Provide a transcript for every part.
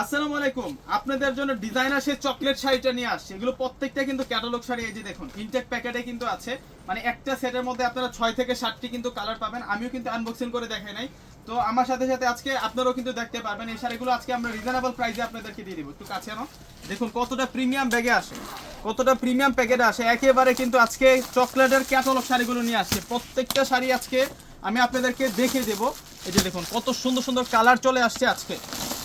আসসালামু আলাইকুম। আপনাদের জন্য ডিজাইনার সেই চকলেট শাড়িটা নিয়ে আসছে। এগুলো প্রত্যেকটা কিন্তু ক্যাটালগ শাড়ি, এই যে দেখুন ইনটেক প্যাকেটে কিন্তু আছে। মানে একটা সেটের মধ্যে আপনারা ছয় থেকে সাতটি কিন্তু কালার পাবেন। আমিও কিন্তু আনবক্সিং করে দেখাই নাই। তো আমার সাথে সাথে আজকে আপনারাও কিন্তু দেখতে পারবেন, এই শাড়িগুলো আজকে আমরা রিজনেবল প্রাইসে আপনাদেরকে দিয়ে দিব। একটু কাছে আনো। দেখুন, কতটা প্রিমিয়াম ব্যাগে আসে। কতটা প্রিমিয়াম প্যাকেটে আসে। একেবারে কিন্তু আজকে চকলেটের ক্যাটালগ শাড়িগুলো নিয়ে আসছে। প্রত্যেকটা শাড়ি আজকে আমি আপনাদেরকে দেখে দেব। এই যে দেখুন, কত সুন্দর সুন্দর কালার চলে আসছে আজকে।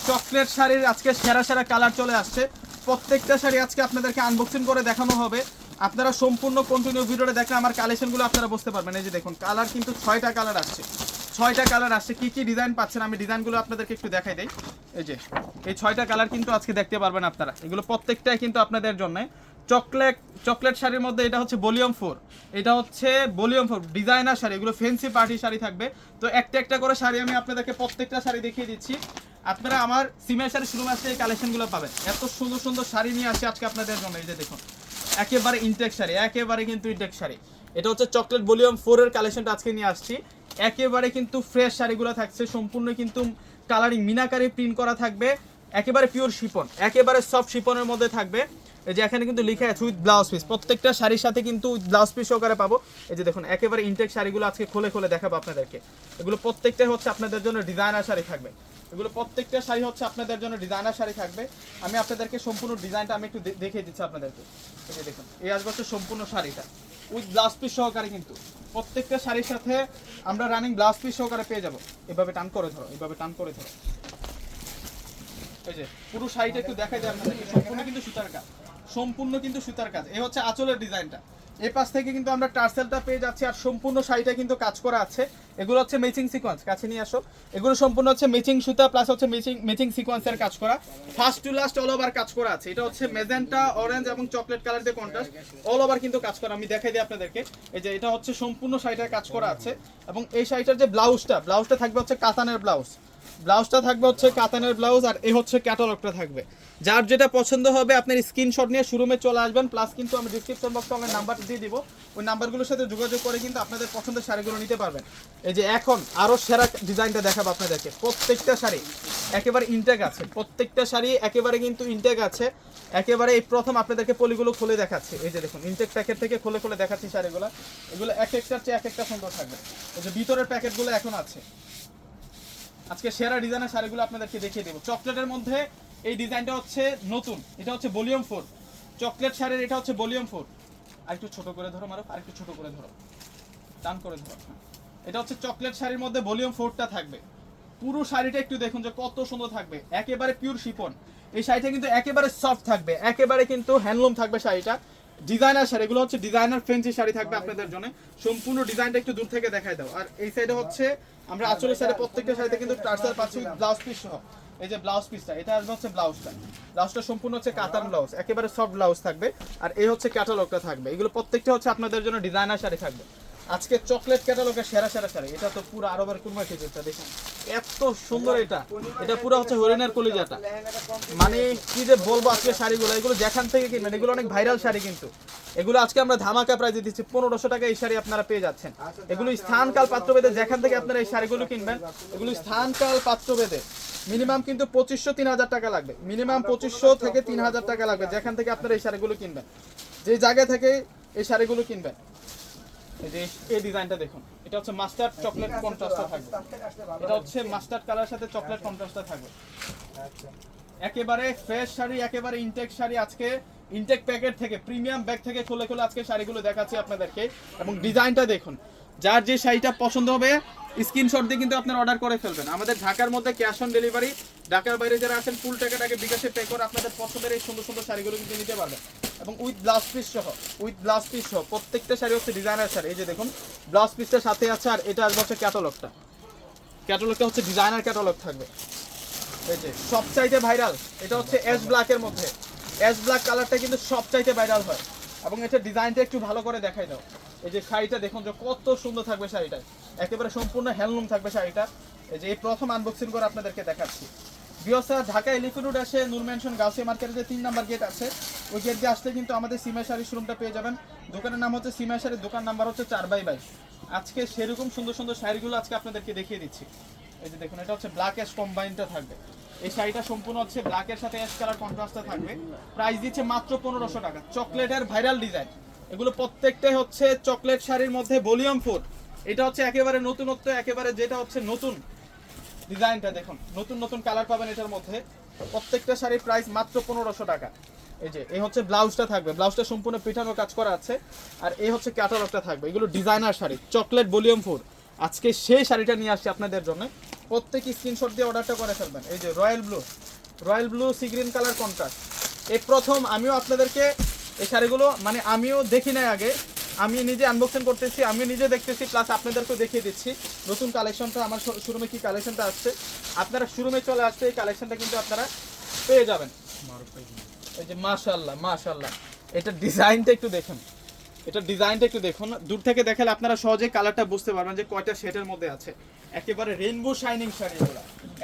চকলেট শাড়ির আজকে সেরা সেরা কালার চলে আসছে। প্রত্যেকটা শাড়ি আজকে আপনাদেরকে আনবক্সিং করে দেখানো হবে। আপনারা সম্পূর্ণ কন্টিনিউ ভিডিওটা দেখলে আমার কালেকশনগুলো আপনারা বুঝতে পারবেন। এই যে দেখুন কালার কিন্তু ছয়টা কালার আসছে। ছয়টা কালার আসছে। কি কি ডিজাইন পাচ্ছেন আমি ডিজাইনগুলো আপনাদেরকে একটু দেখাই দেই। এই যে, এই ছয়টা কালার কিন্তু আজকে দেখতে পারবেন আপনারা। এগুলো প্রত্যেকটাই কিন্তু আপনাদের জন্য। চকলেট চকলেট শাড়ির মধ্যে এটা হচ্ছে ভলিউম ফোর এটা হচ্ছে ভলিউম ফোর ডিজাইনার শাড়ি, এগুলো ফেন্সি পার্টি শাড়ি থাকবে। তো একটা একটা করে শাড়ি আমি আপনাদেরকে প্রত্যেকটা শাড়ি দেখিয়ে দিচ্ছি। আপনারা আমার সিমের শাড়ি শুরু মাসে এই কালেকশনগুলো পাবেন। এত সুন্দর সুন্দর শাড়ি নিয়ে আসি আজকে আপনাদের জন্য, এই যে দেখুন। একেবারে ইনটেক শাড়ি, একেবারে কিন্তু ইনটেক শাড়ি। এটা হচ্ছে চকলেট ভলিউম ফোরের কালেকশনটা আজকে নিয়ে আসছি। একেবারে কিন্তু ফ্রেশ শাড়িগুলো থাকছে, সম্পূর্ণ কিন্তু কালারিং মিনাকারি প্রিন্ট করা থাকবে। একেবারে পিওর শিপন একেবারে সফট শিপনের মধ্যে থাকবে। এই যে এখানে কিন্তু লিখে আছে উইথ ব্লাউজ পিস প্রত্যেকটা শাড়ির সাথে কিন্তু উইথ ব্লাউজ পিস সহকারে পাবো। এই যে দেখুন, একেবারে ইনটেক শাড়িগুলো আজকে খুলে খুলে দেখাবো আপনাদেরকে। এগুলো প্রত্যেকটাই হচ্ছে আপনাদের জন্য ডিজাইনার শাড়ি থাকবে। এগুলো প্রত্যেকটা শাড়ি হচ্ছে আপনাদের জন্য ডিজাইনার শাড়ি থাকবে। আমি আপনাদেরকে সম্পূর্ণ ডিজাইনটা আমি একটু দেখিয়ে দিচ্ছি আপনাদেরকে। এই যে দেখুন, এই আসবে হচ্ছে সম্পূর্ণ শাড়িটা। উইথ ব্লাউজ পিস সহকারে কিন্তু। প্রত্যেকটা শাড়ির সাথে আমরা রানিং ব্লাউজ পিস সহকারে পেয়ে যাব। এভাবে টান করে ধরো, এভাবে টান করে ধরো। এই যে পুরো শাড়িটা একটু দেখাই যায় আপনাদেরকে। সম্পূর্ণ কিন্তু সুতার কাজ। সম্পূর্ণ কিন্তু সুতার কাজ। এই হচ্ছে আঁচলের ডিজাইনটা। এই পাশ থেকে কিন্তু আমরা টার্সেলটা পেয়ে যাচ্ছি আর সম্পূর্ণ শাড়িটা কিন্তু কাজ করা আছে। এগুলো হচ্ছে ম্যাচিং সিকোয়েন্স কাছে নিয়ে আসো। এগুলো সম্পূর্ণ হচ্ছে ম্যাচিং সুতা প্লাস হচ্ছে ম্যাচিং ম্যাচিং সিকোয়েন্সের কাজ করা। First to last all over কাজ করা আছে। এটা হচ্ছে মেজেন্টা অরেঞ্জ এবং চকলেট কালার দিয়ে কন্ট্রাস্ট অল ওভার কিন্তু কাজ করা। আমি দেখাই দিই আপনাদেরকে। এই যে এটা হচ্ছে সম্পূর্ণ শাড়িটার কাজ করা আছে। এবং এই শাড়িটার যে ব্লাউজটা ব্লাউজটা থাকবে হচ্ছে কাতানের ব্লাউজ ব্লাউজটা থাকবে হচ্ছে কাতানের ব্লাউজ আর এই হচ্ছে ক্যাটালগটা থাকবে। যার যেটা পছন্দ হবে, আপনার স্ক্রিনশট নিয়ে শোরুমে চলে আসবেন। প্লাস কিন্তু আমি ডিসক্রিপশন বক্সে আমার নাম্বার দিয়ে দিব। ওই নাম্বারগুলোর সাথে যোগাযোগ করে কিন্তু আপনাদের পছন্দের শাড়িগুলো নিতে পারবেন। এই যে এখন আরও সেরা ডিজাইনটা দেখাবো আপনাদেরকে। প্রত্যেকটা শাড়ি একেবারে ইনটেক আছে। প্রত্যেকটা শাড়ি একেবারে কিন্তু ইনটেক আছে। একেবারে এই প্রথম আপনাদেরকে পলিগুলো খুলে দেখাচ্ছি। এই যে দেখুন ইনটেক প্যাকেট থেকে খুলে খুলে দেখাচ্ছি শাড়িগুলো। এগুলো এক একটার চেয়ে এক একটা সুন্দর থাকবে। এই যে ভিতরের প্যাকেটগুলো এখন আছে। আজকে সেরা ডিজাইনের শাড়িগুলো আপনাদেরকে দেখিয়ে দেবো। চকলেটের মধ্যে এই ডিজাইনটা হচ্ছে নতুন। এটা হচ্ছে ভলিউম ফোর। চকলেট শাড়ির এটা হচ্ছে ভলিউম ফোর। আর একটু ছোট করে ধরো মারো আর একটু ছোট করে ধরো। টান করে ধরো। এটা হচ্ছে চকলেট শাড়ির মধ্যে ভলিউম ফোরটা থাকবে। পুরো শাড়িটা একটু দেখুন যে কত সুন্দর থাকবে। একেবারে পিওর শিপন এই শাড়িটা কিন্তু একেবারে সফট থাকবে। একেবারে কিন্তু হ্যান্ডলুম থাকবে শাড়িটা। ডিজাইনার শাড়ি, এগুলো হচ্ছে ডিজাইনার ফেন্সি শাড়ি থাকবে আপনাদের জন্য। সম্পূর্ণ ডিজাইনটা একটু দূর থেকে দেখাই দাও। আর এই সাইডে হচ্ছে আমরা আঁচলের সাইডে প্রত্যেকটা শাড়িতে কিন্তু টার্সার পাচ্ছি ব্লাউজ পিস সহ। এই যে ব্লাউজ পিসটা এটা আসবে হচ্ছে ব্লাউজটা ব্লাউজটা সম্পূর্ণ হচ্ছে কাতান ব্লাউজ একেবারে সফট ব্লাউজ থাকবে। আর এই হচ্ছে ক্যাটালগটা থাকবে। এগুলো প্রত্যেকটা হচ্ছে আপনাদের জন্য ডিজাইনার শাড়ি থাকবে। আজকে চকলেট ক্যাটালগের সেরা সেরা শাড়ি এটা তো পুরো আরবের কুরমা খেজুরটা দেখুন। এত সুন্দর এটা। এটা পুরো হচ্ছে হরিণের কলিজাটা। মানে কি যে বলব আজকে শাড়িগুলো? এগুলো যেখান থেকে কিনবেন, এগুলো অনেক ভাইরাল শাড়ি কিন্তু। এগুলো আজকে আমরা ধামাকা প্রাইজে দিচ্ছি। পনেরোশো টাকা এই শাড়ি আপনারা পেয়ে যাচ্ছেন। এগুলো স্থানকাল যেখান থেকে আপনারা এই শাড়িগুলো কিনবেন, এগুলো স্থানকাল মিনিমাম কিন্তু পঁচিশশো, তিন হাজার টাকা লাগবে। মিনিমাম পঁচিশশো থেকে তিন হাজার টাকা লাগবে, যেখান থেকে আপনারা এই শাড়িগুলো কিনবেন। যে জায়গা থেকে এই শাড়িগুলো কিনবেন। একেবারে ফ্রেশ শাড়ি, একেবারে ইনটেক শাড়ি প্যাকেট থেকে প্রিমিয়াম ব্যাগ থেকে খুলে খুলে আজকে আপনাদেরকে। এবং ডিজাইনটা দেখুন। যার যে শাড়িটা পছন্দ হবে স্ক্রিনশট দিয়ে কিন্তু আপনারা অর্ডার করে ফেলবেন। আমাদের ঢাকার মধ্যে ক্যাশ অন ডেলিভারি ঢাকার বাইরে যারা আছেন ফুল টাকাটাকে বিকাশে পে করে আপনাদের পছন্দের এই সুন্দর সুন্দর শাড়িগুলো কিন্তু নিতে পারবেন। এবং উইথ ব্লাউজ পিস সহ, উইথ ব্লাউজ পিস সহ, প্রত্যেকটা শাড়ি হচ্ছে ডিজাইনার শাড়ি। এই যে দেখুন ব্লাউজ পিসটার সাথে আছে আর এটা আসবে হচ্ছে ক্যাটালগটা। ক্যাটালগটা হচ্ছে ডিজাইনার ক্যাটালগ থাকবে। এই যে সবচাইতে ভাইরাল, এটা হচ্ছে অ্যাশ ব্ল্যাকের মধ্যে। অ্যাশ ব্ল্যাক কালারটা কিন্তু সবচাইতে ভাইরাল হয়। এবং এটা ডিজাইনটা একটু ভালো করে দেখাই দাও। এই যে শাড়িটা দেখুন যে কত সুন্দর থাকবে শাড়িটা। একেবারে সম্পূর্ণ হ্যান্ডলুম থাকবে শাড়িটা। এই যে এই প্রথম আনবক্সিং করে আপনাদেরকে দেখাচ্ছি। বিয়সা ঢাকা এলিফেন্ট রোড আসে, নূর ম্যানশন গাউসিয়া মার্কেটের যে তিন নাম্বার গেট আছে। ওই গেট দিয়ে আসলে কিন্তু আমাদের সিমা শাড়ি শোরুমটা পেয়ে যাবেন। দোকানের নাম হচ্ছে সিমা শাড়ির দোকান, নাম্বার হচ্ছে চার বাই বাইশ। আজকে সেরকম সুন্দর সুন্দর শাড়িগুলো আজকে আপনাদেরকে দেখিয়ে দিচ্ছি। এই যে দেখুন, এটা হচ্ছে ব্ল্যাক অ্যাশ কম্বাইনটা থাকবে। এই শাড়িটা সম্পূর্ণ হচ্ছে ব্ল্যাকের সাথে অ্যাশ কালার কন্ট্রাস্টে থাকবে। প্রাইস দিচ্ছে মাত্র পনেরোশো টাকা। চকলেটের ভাইরাল ডিজাইন এগুলো প্রত্যেকটাই হচ্ছে চকলেট শাড়ির মধ্যে ভলিউম ফোর এটা হচ্ছে একেবারে নতুনত্ব, একেবারে যেটা হচ্ছে নতুন। ডিজাইনটা দেখুন, নতুন নতুন কালার পাবেন এটার মধ্যে। প্রত্যেকটা শাড়ির প্রাইস মাত্র পনেরোশো টাকা। এই যে, এই হচ্ছে ব্লাউজটা থাকবে। ব্লাউজটা সম্পূর্ণ পিঠানো কাজ করা আছে। আর এই হচ্ছে ক্যাটালগটা থাকবে। এগুলো designer sari chocolate volume four আজকে সেই শাড়িটা নিয়ে আসছি আপনাদের জন্য। প্রত্যেক স্ক্রিনশট দিয়ে অর্ডারটা করে ফেলবেন। এই যে royal blue royal blue sea green colour contrast এই প্রথম আমিও আপনাদেরকে এই শাড়িগুলো মানে আমিও দেখি নাই আগে আমি নিজে আনবক্সিং করতেছি আমি নিজে দেখতেছি প্লাস আপনাদেরকেও দেখিয়ে দিচ্ছি। নতুন কালেকশনটা আমার শোরুমে কি কালেকশনটা আসছে? আপনারা শোরুমে চলে আসছে এই কালেকশনটা কিন্তু আপনারা পেয়ে যাবেন। এই যে মাশাল্লাহ মাশাল্লাহ এটা ডিজাইনটা একটু দেখুন। এটা ডিজাইনটা একটু দেখুন। দূর থেকে দেখালে আপনারা সহজে কালারটা বুঝতে পারবেন যে কয়টা শেডের মধ্যে আছে। একেবারে রেইনবো শাইনিং শাড়ি এগুলো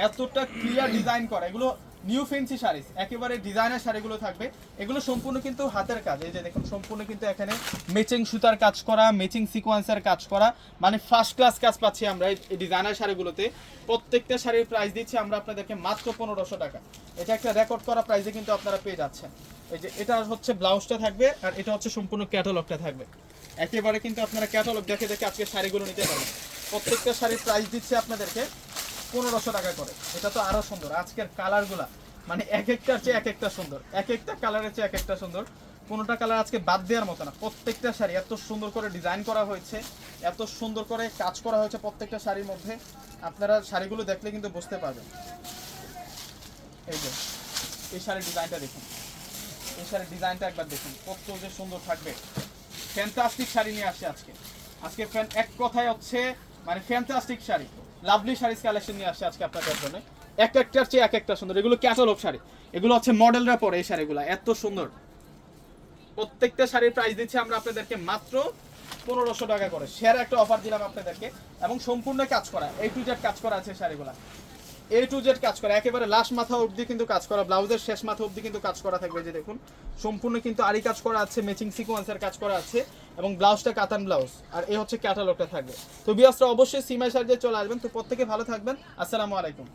এতটা ক্লিয়ার ডিজাইন করা। এগুলো নিউ ফেন্সি শাড়ি একেবারে ডিজাইনার শাড়িগুলো থাকবে। এগুলো সম্পূর্ণ কিন্তু হাতের কাজ। এই যে দেখুন, সম্পূর্ণ কিন্তু এখানে ম্যাচিং সুতার কাজ করা ম্যাচিং সিকোয়েন্সের কাজ করা। মানে ফার্স্ট ক্লাস কাজ পাচ্ছি আমরা এই ডিজাইনার শাড়িগুলোতে। প্রত্যেকটা শাড়ির প্রাইস দিচ্ছি আমরা আপনাদেরকে মাত্র পনেরোশো টাকা। এটা একটা রেকর্ড করা প্রাইসে কিন্তু আপনারা পেয়ে যাচ্ছেন। এই যে এটা হচ্ছে ব্লাউজটা থাকবে আর এটা হচ্ছে সম্পূর্ণ ক্যাটালগটা থাকবে। একেবারে কিন্তু আপনারা ক্যাটালগ দেখে দেখে আজকে শাড়িগুলো নিতে পারবেন। প্রত্যেকটা শাড়ির প্রাইস দিচ্ছে আপনাদেরকে পনেরোশো টাকা করে। এটা তো আরও সুন্দর। আজকের কালারগুলা মানে এক একটার চেয়ে এক একটা সুন্দর। এক একটা কালারের চেয়ে এক একটা সুন্দর। কোনোটা কালার আজকে বাদ দেওয়ার মতো না। প্রত্যেকটা শাড়ি এত সুন্দর করে ডিজাইন করা হয়েছে, এত সুন্দর করে কাজ করা হয়েছে প্রত্যেকটা শাড়ির মধ্যে। আপনারা শাড়িগুলো দেখলে কিন্তু বুঝতে পারবেন। এই যে, এই শাড়ির ডিজাইনটা দেখুন। এই শাড়ির ডিজাইনটা একবার দেখুন, কত যে সুন্দর থাকবে। ফ্যান্টাস্টিক শাড়ি নিয়ে আসছে আজকে। আজকে ফ্যান এক কথায় হচ্ছে মানে fantastic sari. Lovely saris collection নিয়ে আসছে আজকে আপনাদের জন্য। এক একটার চেয়ে এক একটা সুন্দর। এগুলো ক্যাটালগ শাড়ি। এগুলো হচ্ছে মডেলরা পরে এই শাড়িগুলো, এত সুন্দর। প্রত্যেকটা শাড়ির প্রাইস দিচ্ছি আমরা আপনাদেরকে মাত্র পনেরোশো টাকা করে। শেয়ার একটা অফার দিলাম আপনাদেরকে এবং সম্পূর্ণ কাজ করা এই টু জেড কাজ করা আছে শাড়িগুলা। এ টু জেড কাজ করা। একেবারে লাস্ট মাথা অবধি কিন্তু কাজ করা, ব্লাউজের শেষ মাথা অবধি কিন্তু কাজ করা থাকবে যে দেখুন। সম্পূর্ণ কিন্তু আরই কাজ করা আছে ম্যাচিং সিকোয়েন্সের কাজ করা আছে, এবং ব্লাউজটা কাতান ব্লাউজ, আর এই হচ্ছে ক্যাটালগটা থাকবে। তো বিয়াসরা অবশ্যই সিমাই সার্জে চলে আসবেন। তো প্রত্যেকে ভালো থাকবেন। আসসালামু আলাইকুম।